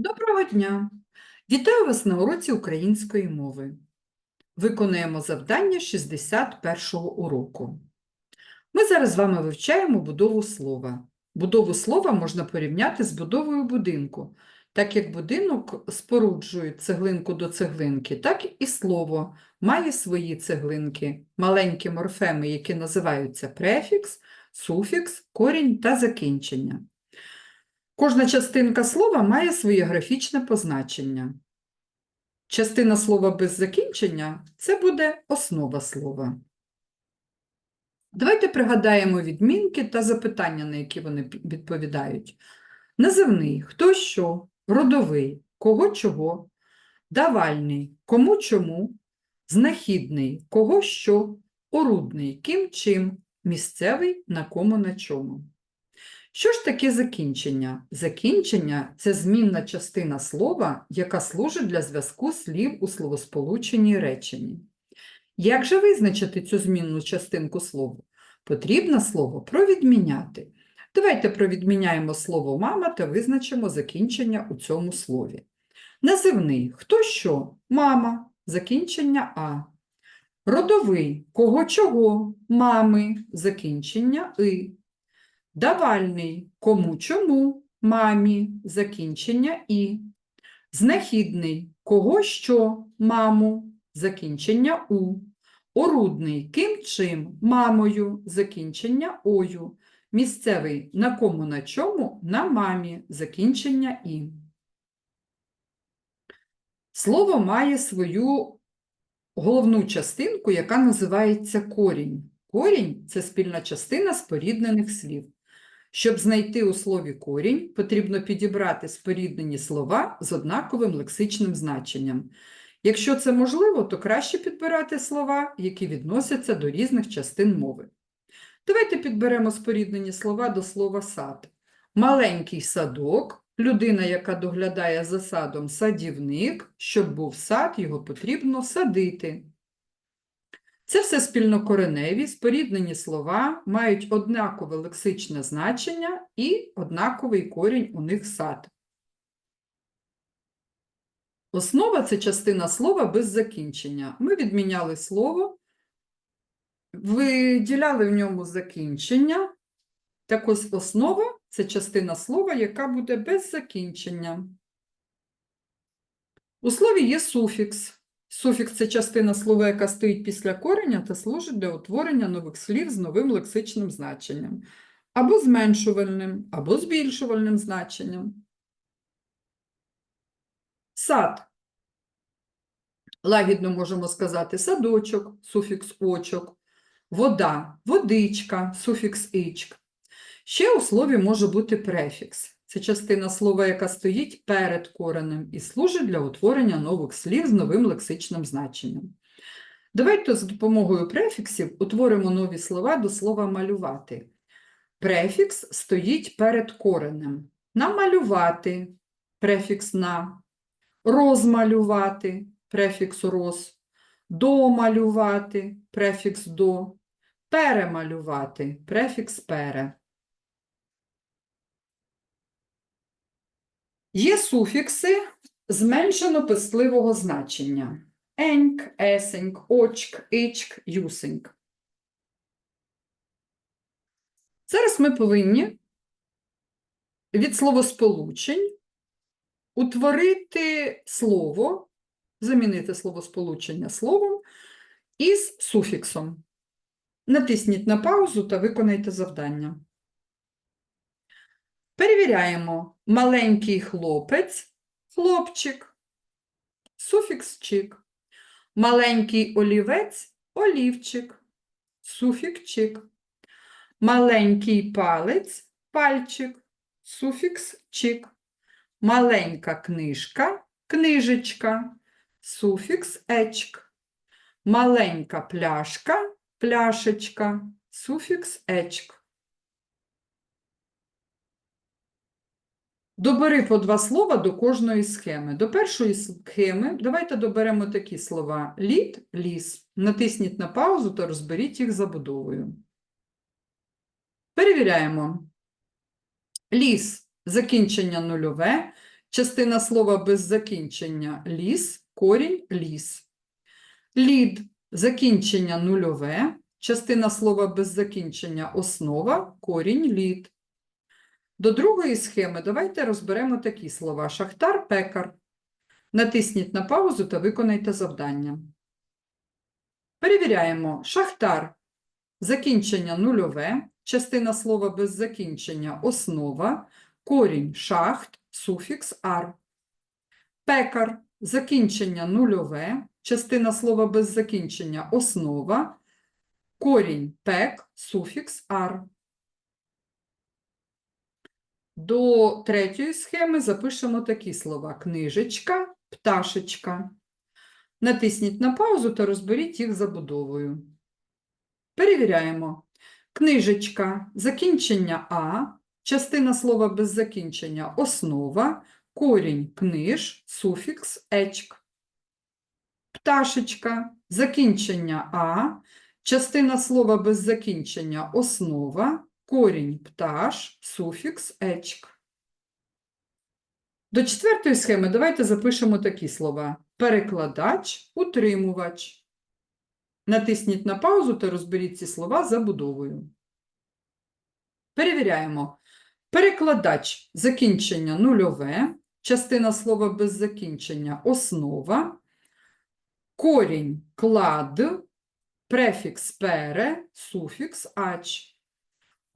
Доброго дня! Вітаю вас на уроці української мови. Виконуємо завдання 61-го уроку. Ми зараз з вами вивчаємо будову слова. Будову слова можна порівняти з будовою будинку. Так як будинок споруджують цеглинку до цеглинки, так і слово має свої цеглинки, маленькі морфеми, які називаються префікс, суфікс, корінь та закінчення. Кожна частинка слова має своє графічне позначення. Частина слова без закінчення це буде основа слова. Давайте пригадаємо відмінки та запитання, на які вони відповідають. Називний хто що, родовий кого чого, давальний кому чому, знахідний кого що, орудний ким чим, місцевий на кому на чому. Що ж таке закінчення? Закінчення це змінна частина слова, яка служить для зв'язку слів у словосполученні реченні. Як же визначити цю змінну частинку слова? Потрібно слово провідміняти. Давайте провідміняємо слово мама та визначимо закінчення у цьому слові. Називний хто що? Мама, закінчення А. Родовий кого чого? Мами, закінчення И. Давальний кому чому, мамі, закінчення і. Знахідний кого що, маму, закінчення у. Орудний ким чим, мамою, закінчення ою. Місцевий на кому на чому, на мамі, закінчення і. Слово має свою головну частинку, яка називається корінь. Корінь це спільна частина споріднених слів. Щоб знайти у слові корінь, потрібно підібрати споріднені слова з однаковим лексичним значенням. Якщо це можливо, то краще підбирати слова, які відносяться до різних частин мови. Давайте підберемо споріднені слова до слова сад. Маленький садок, людина, яка доглядає за садом, садівник, щоб був сад, його потрібно садити. Це все спільнокореневі, споріднені слова, мають однакове лексичне значення і однаковий корінь у них сад. Основа це частина слова без закінчення. Ми відміняли слово, виділяли в ньому закінчення. Так ось основа це частина слова, яка буде без закінчення. У слові є суфікс. Суфікс це частина слова, яка стоїть після кореня та служить для утворення нових слів з новим лексичним значенням, або зменшувальним, або збільшувальним значенням. Сад. Лагідно можемо сказати садочок, суфікс очок, вода, водичка, суфікс ічк. Ще у слові може бути префікс. Це частина слова, яка стоїть перед коренем і служить для утворення нових слів з новим лексичним значенням. Давайте з допомогою префіксів утворимо нові слова до слова малювати. Префікс стоїть перед коренем. Намалювати префікс на, розмалювати префікс роз, домалювати префікс до, перемалювати префікс пере. Є суфікси зменшено-писливого значення. Еньк, есеньк, очк, ічк, юсеньк. Зараз ми повинні від словосполучень утворити слово, замінити словосполучення словом із суфіксом. Натисніть на паузу та виконайте завдання. Перевіряємо маленький хлопець, хлопчик, суфікс чик. Маленький олівець, олівчик, суфікс чик. Маленький палець, пальчик, суфікс чик. Маленька книжка, книжечка, суфікс ечк. Маленька пляшка, пляшечка, суфікс ечк. Добери по два слова до кожної схеми. До першої схеми давайте доберемо такі слова: лід, ліс. Натисніть на паузу та розберіть їх забудовою. Перевіряємо. Ліс закінчення нульове, частина слова без закінчення ліс, корінь ліс. Лід закінчення нульове, частина слова без закінчення основа, корінь лід. До другої схеми давайте розберемо такі слова: шахтар, пекар. Натисніть на паузу та виконайте завдання. Перевіряємо. Шахтар. Закінчення нульове, частина слова без закінчення основа, корінь шахт, суфікс ар. Пекар. Закінчення нульове, частина слова без закінчення основа, корінь пек, суфікс ар. До третьої схеми запишемо такі слова: книжечка, пташечка. Натисніть на паузу та розберіть їх забудовою. Перевіряємо. Книжечка, закінчення А, частина слова без закінчення основа, корінь книж, суфікс ечк. Пташечка, закінчення А, частина слова без закінчення основа, корінь пташ, суфікс ечк. До четвертої схеми давайте запишемо такі слова: перекладач, утримувач. Натисніть на паузу та розберіть ці слова забудовою. Перевіряємо. Перекладач закінчення нульове, частина слова без закінчення основа, корінь клад, префікс пере, суфікс ач.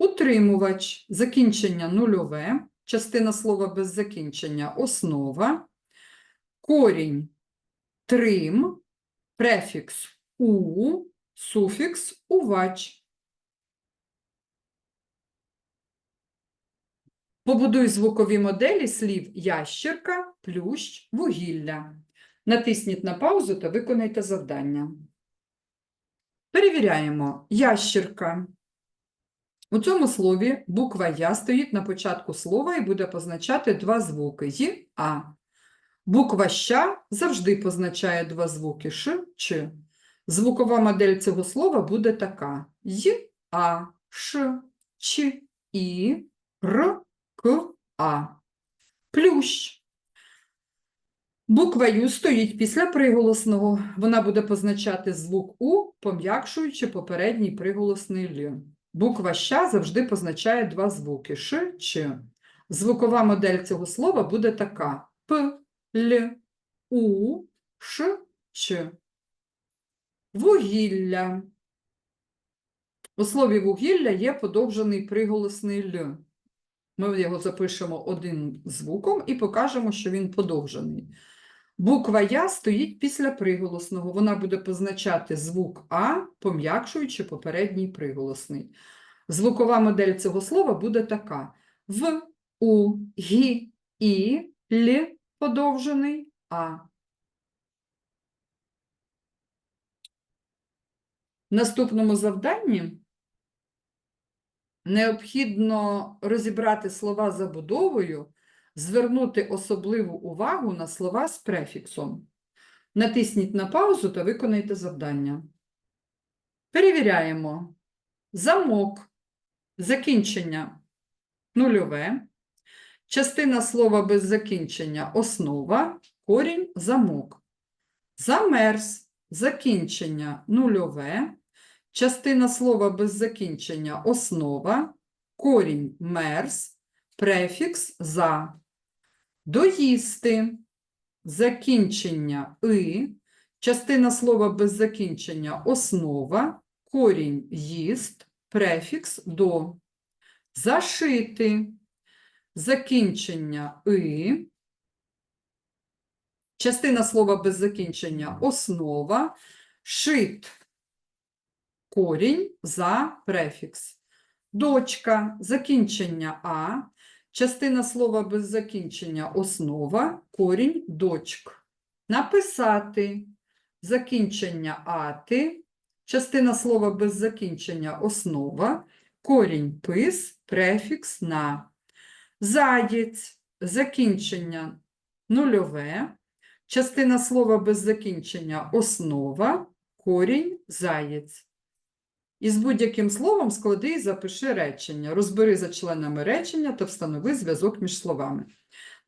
Утримувач закінчення нульове, частина слова без закінчення основа, корінь трим, префікс у, суфікс увач. Побудуй звукові моделі слів ящерка, плющ, вугілля. Натисніть на паузу та виконайте завдання. Перевіряємо. Ящерка. У цьому слові буква Я стоїть на початку слова і буде позначати два звуки Й, А. Буква Ща завжди позначає два звуки Ш, Ч. Звукова модель цього слова буде така: Й, А, Ш, Ч, І, Р, К, А. Плющ. Буква Ю стоїть після приголосного. Вона буде позначати звук У, пом'якшуючи попередній приголосний Л. Буква Щ завжди позначає два звуки Ш, Ч. Звукова модель цього слова буде така: П, Л, У, Ш, Ч. Вугілля. У слові вугілля є подовжений приголосний Л. Ми його запишемо одним звуком і покажемо, що він подовжений. Буква Я стоїть після приголосного. Вона буде позначати звук А, пом'якшуючи попередній приголосний. Звукова модель цього слова буде така: В, У, Гі, І, Л подовжений А. В наступному завданні необхідно розібрати слова забудовою, звернути особливу увагу на слова з префіксом. Натисніть на паузу та виконайте завдання. Перевіряємо. Замок. Закінчення нульове. Частина слова без закінчення основа, корінь замок. Замерз. Закінчення нульове. Частина слова без закінчення основа, корінь мерз, префікс за. Доїсти. Закінчення и, частина слова без закінчення основа, корінь їст, префікс до. Зашити. Закінчення и, частина слова без закінчення основа, шит корінь за префікс. Дочка, закінчення А, частина слова без закінчення основа, корінь дочк. Написати закінчення ати, частина слова без закінчення основа, корінь пис, префікс на. Заєць, закінчення нульове, частина слова без закінчення основа, корінь заєць. І з будь-яким словом склади і запиши речення. Розбери за членами речення та встанови зв'язок між словами.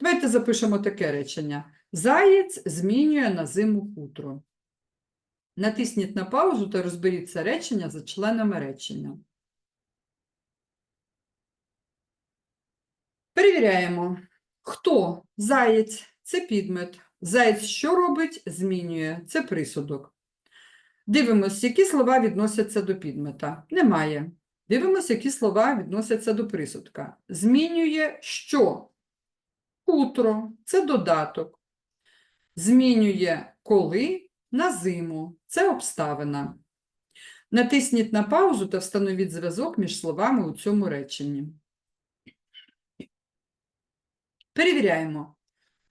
Давайте запишемо таке речення. Заєць змінює на зиму хутро. Натисніть на паузу та розберіть це речення за членами речення. Перевіряємо. Хто? Заєць це підмет. Заєць що робить? Змінює. Це присудок. Дивимось, які слова відносяться до підмета. Немає. Дивимось, які слова відносяться до присудка. Змінює що? Хутро це додаток. Змінює коли на зиму. Це обставина. Натисніть на паузу та встановіть зв'язок між словами у цьому реченні. Перевіряємо.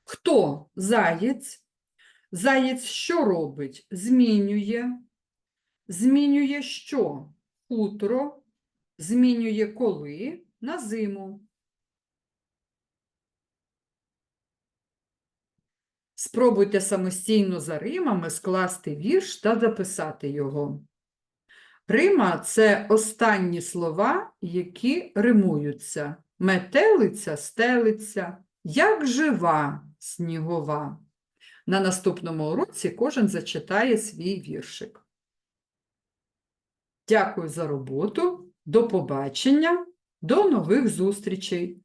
Хто заєць? Заєць що робить? Змінює. Змінює що? Хутро. Змінює коли? На зиму. Спробуйте самостійно за римами скласти вірш та записати його. Рима – це останні слова, які римуються. Метелиця, стелиця, як жива снігова. На наступному уроці кожен зачитає свій віршик. Дякую за роботу, до побачення, до нових зустрічей!